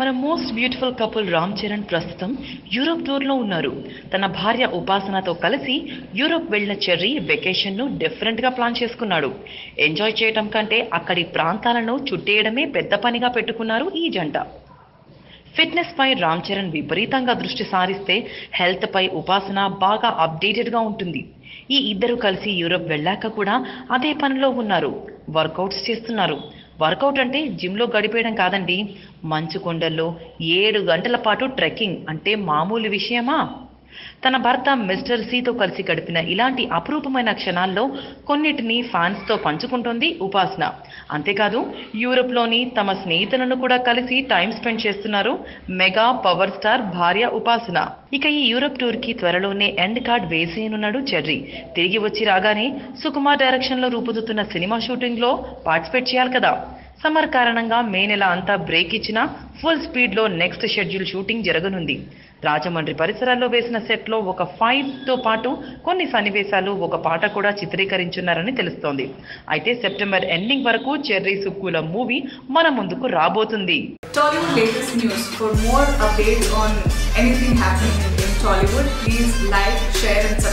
మన most beautiful couple Ram Charan ప్రస్తుతం Europe టూర్లో ఉన్నారు. తన భార్య ఉపాసనతో కలిసి యూరోప్ వెళ్ళిన చెర్రీ వెకేషన్ను డిఫరెంట్గా ప్లాన్ చేసుకున్నాడు. ఎంజాయ్ చేయటం కంటే అక్కడి ప్రాంతాలను చుట్టేయడమే పెద్ద పనిగా పెట్టుకున్నారు ఈ జంట. ఫిట్నెస్ పై రామ్ చరణ్ విపరీతంగా దృష్టి సారిస్తే హెల్త్ పై ఉపాసన బాగా అప్డేటెడ్గా ఉంటుంది. ఈ ఇద్దరు కలిసి యూరోప్ వెళ్ళాక కూడా అదే పనిలో ఉన్నారు. వర్కౌట్స్ చేస్తున్నారు. వర్కౌట్ అంటే జిమ్లో గడిపేయడం కాదండి. మంచు కొండల్లో ఏడు గంటల పాటు ట్రెక్కింగ్ అంటే మామూలు విషయమా? తన భర్త మిస్టర్ సితో కలిసి గడిపిన ఇలాంటి అపురూపమైన క్షణాల్లో కొన్నిటిని ఫ్యాన్స్తో పంచుకుంటోంది ఉపాసన. అంతేకాదు యూరోప్లోని తమ స్నేహితులను కూడా కలిసి టైం స్పెండ్ చేస్తున్నారు మెగా పవర్ స్టార్ భార్య ఉపాసన. ఇక ఈ యూరప్ టూర్కి త్వరలోనే ఎండ్ కార్డ్ వేసేయనున్నాడు చెర్రీ. తిరిగి వచ్చి రాగానే సుకుమార్ డైరెక్షన్లో రూపుదిద్దుతున్న సినిమా షూటింగ్లో పార్టిసిపేట్ చేయాలి కదా. సమ్మర్ కారణంగా మే నెల అంతా బ్రేక్ ఇచ్చినా ఫుల్ స్పీడ్లో నెక్స్ట్ షెడ్యూల్ షూటింగ్ జరగనుంది. రాజమండ్రి పరిసరాల్లో వేసిన సెట్లో ఒక ఫైట్తో పాటు కొన్ని సన్నివేశాలు ఒక పాట కూడా చిత్రీకరించున్నారని తెలుస్తోంది. అయితే సెప్టెంబర్ ఎండింగ్ వరకు చెర్రీ సుక్కుల మూవీ మన ముందుకు రాబోతుంది. Tollywood latest news. For more updates on anything happening in Tollywood, please like, share, and subscribe.